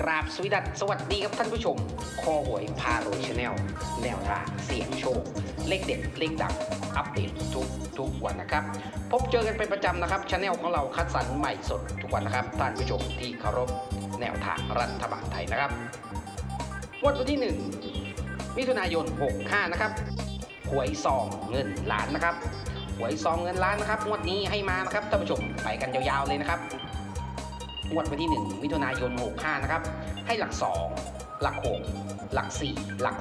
กราบสวสดัสสวัสดีครับท่านผู้ชม คอหวยพาโรยชาแนลแนวทางเสี่ยงโชค เลขเด็ด เลขดังอัปเดตทุกทุกวันนะครับ พบเจอกันเป็นประจำนะครับชาแนลของเราคัดสรรใหม่สดทุกวันนะครับ ท่านผู้ชมที่เคารพแนวทางรัฐบาลไทยนะครับงวันที่ 1 มิถุนายน 65 นะครับ หวยซองเงินล้านนะครับ หวยซองเงินล้านนะครับงวดนี้ให้มานะครับท่านผู้ชมไปกันยาวๆเลยนะครับ งวดวันที่ 1 มิถุนายน 65 นะครับ ให้หลัก 2 หลัก 6 หลัก 4 หลัก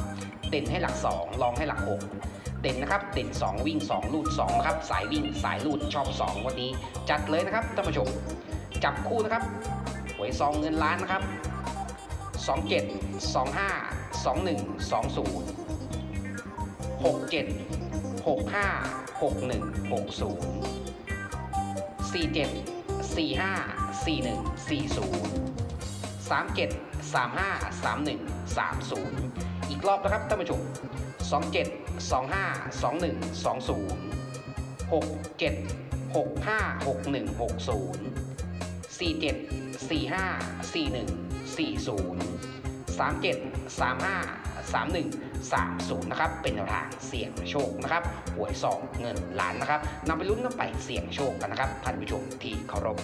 3 เด่นให้หลัก 2 ลองให้หลัก 6 เด่นนะครับ เด่น 2 วิ่ง 2 ลูด2นะครับ สายวิ่ง สายลูด ชอบ 2 วันนี้ จัดเลยนะครับท่านผู้ชม จับคู่นะครับ หวยซองเงินล้านนะครับ 27 25 21 20 67 65 61 60 47 45 41 40 37 35 31 30 อีกรอบนะครับท่านผู้ชม 27 25 21 20 67 65 61 60 47 45 41 40 37 35 31 30 นะครับ เป็นแนวทางเสี่ยงโชคนะครับหวยสองเงินล้านนะครับนำไปลุ้นกันไปเสี่ยงโชคกันนะครับท่านผู้ชมที่เคารพ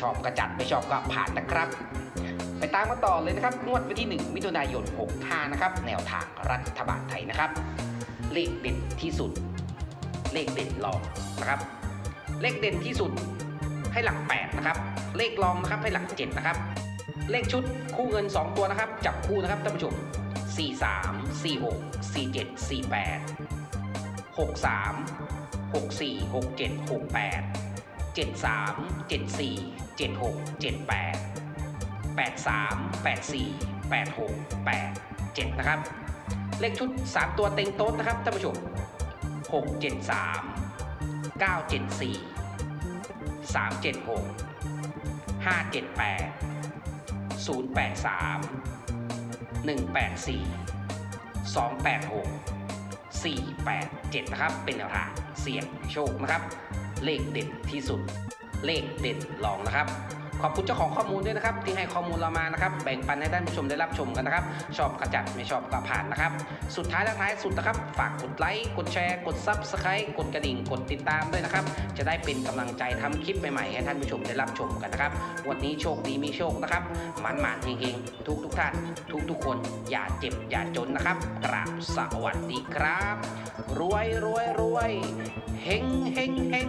ชอบกระจัดไม่ชอบก็ผ่านนะครับ ไปตามมาต่อเลยนะครับงวดวันที่ 1 มิถุนายน 65 นะครับ แนวทางรัฐบาลไทยนะครับ เลขเด่นที่สุด เลขเด่นรองนะครับ เลขเด่นที่สุดให้หลัก 8 นะครับ เลขรองนะครับให้หลัก 7 นะครับ เลขชุดคู่เงิน 2 ตัวนะครับ จับคู่นะครับท่านผู้ชม 43 46 47 48 63 64 67 68 73 74 76 78 83 84 86 87 นะครับ เลขชุด 3 ตัวเต็งโต๊ดนะครับท่านผู้ชม 673 974 376 578 083 184 286 487 นะครับ เป็นแนวทางเสี่ยงโชคนะครับ เลขเด่นที่สุด เลขเด่นลองนะครับ ขอบคุณเจ้าของข้อมูลด้วยนะครับ ที่ให้ข้อมูลเรามานะครับ แบ่งปันให้ท่านผู้ชมได้รับชมกันนะครับ ชอบกระจัดไม่ชอบก็ผ่านนะครับ สุดท้ายและท้ายสุดนะครับ ฝากกดไลค์กดแชร์ กดซับสไครต์กดกระดิ่งกดติดตามด้วยนะครับ จะได้เป็นกำลังใจทำคลิปใหม่ๆให้ท่านผู้ชมได้รับชมกันนะครับ วันนี้โชคดีมีโชคนะครับหมันหมานเฮงๆทุกทุกท่าน ทุกทุกคนอย่าเจ็บอย่าจนนะครับกราบสวัสดีครับ รวยรวยรวยเฮงเฮงเฮง